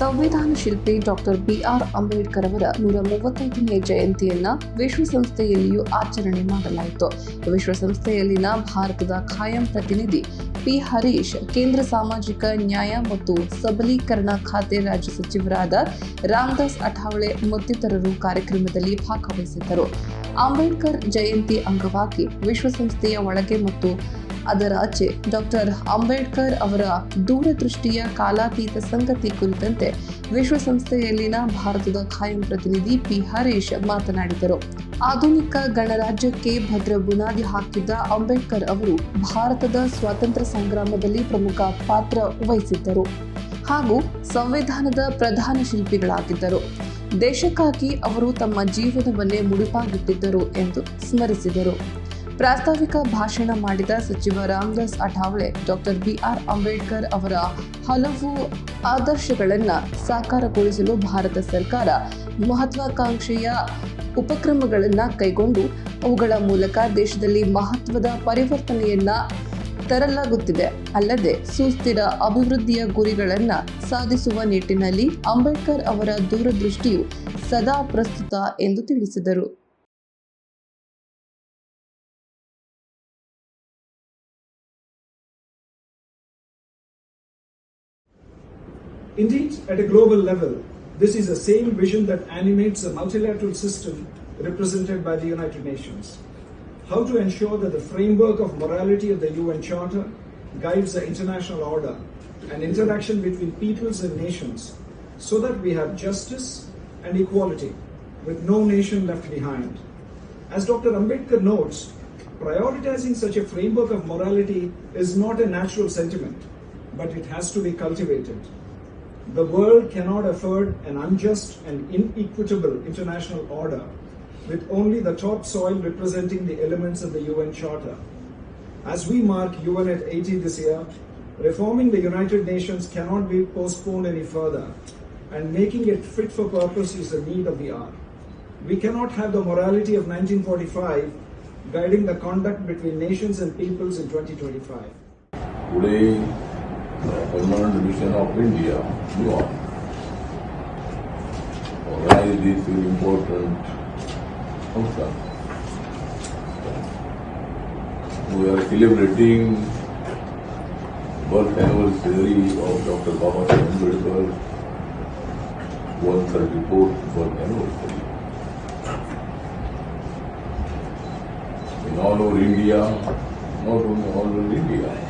ಸಂವಿಧಾನ ಶಿಲ್ಪಿ doctor B R Ambedkar ಅವರ ನೂರ ಮೂವತ್ತೈದನೇ ಜಯಂತಿಯನ್ನ ವಿಶ್ವಸಂಸ್ಥೆಯಲ್ಲಿಯೂ ಆಚರಣೆ ಮಾಡಲಾಯಿತು. ವಿಶ್ವಸಂಸ್ಥೆಯಲ್ಲಿನ ಭಾರತದ ಖಾಯಂ ಪ್ರತಿನಿಧಿ ಪಿ. ಹರೀಶ್, ಕೇಂದ್ರ ಸಾಮಾಜಿಕ ನ್ಯಾಯ ಮತ್ತು ಸಬಲೀಕರಣ ಖಾತೆ ರಾಜ್ಯ ಸಚಿವರಾದ ರಾಮದಾಸ್ ಅಠಾವಳೆ ಮತ್ತಿತರರು ಕಾರ್ಯಕ್ರಮದಲ್ಲಿ ಭಾಗವಹಿಸಿದ್ದರು. ಅಂಬೇಡ್ಕರ್ ಜಯಂತಿ ಅಂಗವಾಗಿ ವಿಶ್ವಸಂಸ್ಥೆಯ ಒಳಗೆ ಮತ್ತು ಅದರ ಆಚೆ ಡಾಕ್ಟರ್ ಅಂಬೇಡ್ಕರ್ ಅವರ ದೂರದೃಷ್ಟಿಯ ಕಾಲಾತೀತ ಸಂಗತಿ ಕುರಿತಂತೆ ವಿಶ್ವಸಂಸ್ಥೆಯಲ್ಲಿನ ಭಾರತದ ಖಾಯಂ ಪ್ರತಿನಿಧಿ ಪಿ ಹರೀಶ್ ಮಾತನಾಡಿದರು. ಆಧುನಿಕ ಗಣರಾಜ್ಯಕ್ಕೆ ಭದ್ರ ಬುನಾದಿ ಹಾಕಿದ್ದ ಅಂಬೇಡ್ಕರ್ ಅವರು ಭಾರತದ ಸ್ವಾತಂತ್ರ್ಯ ಸಂಗ್ರಾಮದಲ್ಲಿ ಪ್ರಮುಖ ಪಾತ್ರ ವಹಿಸಿದ್ದರು. ಹಾಗೂ ಸಂವಿಧಾನದ ಪ್ರಧಾನ ಶಿಲ್ಪಿಗಳಾಗಿದ್ದರು. ದೇಶಕ್ಕಾಗಿ ಅವರು ತಮ್ಮ ಜೀವನವನ್ನೇ ಮುಡಿಪಾಗಿಟ್ಟಿದ್ದರು ಎಂದು ಸ್ಮರಿಸಿದರು. ಪ್ರಾಸ್ತಾವಿಕ ಭಾಷಣ ಮಾಡಿದ ಸಚಿವ Ramdas Athawale, doctor B R Ambedkar ಅವರ ಹಲವು ಆದರ್ಶಗಳನ್ನು ಸಾಕಾರಗೊಳಿಸಲು ಭಾರತ ಸರ್ಕಾರ ಮಹತ್ವಾಕಾಂಕ್ಷೆಯ ಉಪಕ್ರಮಗಳನ್ನು ಕೈಗೊಂಡು, ಅವುಗಳ ಮೂಲಕ ದೇಶದಲ್ಲಿ ಮಹತ್ವದ ಪರಿವರ್ತನೆಯನ್ನ ತರಲಾಗುತ್ತಿದೆ. ಅಲ್ಲದೆ, ಸುಸ್ಥಿರ ಅಭಿವೃದ್ಧಿಯ ಗುರಿಗಳನ್ನು ಸಾಧಿಸುವ ನಿಟ್ಟಿನಲ್ಲಿ ಅಂಬೇಡ್ಕರ್ ಅವರ ದೂರದೃಷ್ಟಿಯು ಸದಾ ಪ್ರಸ್ತುತ ಎಂದು ತಿಳಿಸಿದರು. Indeed, at a global level, this is the same vision that animates the multilateral system represented by the United Nations. How to ensure that the framework of morality of the UN Charter guides the international order and interaction between peoples and nations so that we have justice and equality with no nation left behind. As Dr. Ambedkar notes, prioritizing such a framework of morality is not a natural sentiment, but it has to be cultivated. The world cannot afford an unjust and inequitable international order with only the topsoil representing the elements of the UN Charter. As we mark UN at 80 this year, reforming the United Nations cannot be postponed any further, and making it fit for purpose is the need of the hour. We cannot have the morality of 1945 guiding the conduct between nations and peoples in 2025. Today, Command Mission of India, New organized this important function. We are celebrating birth anniversary of Dr. Baba Ambedkar, 134th birth anniversary. In all over India, not only all over India,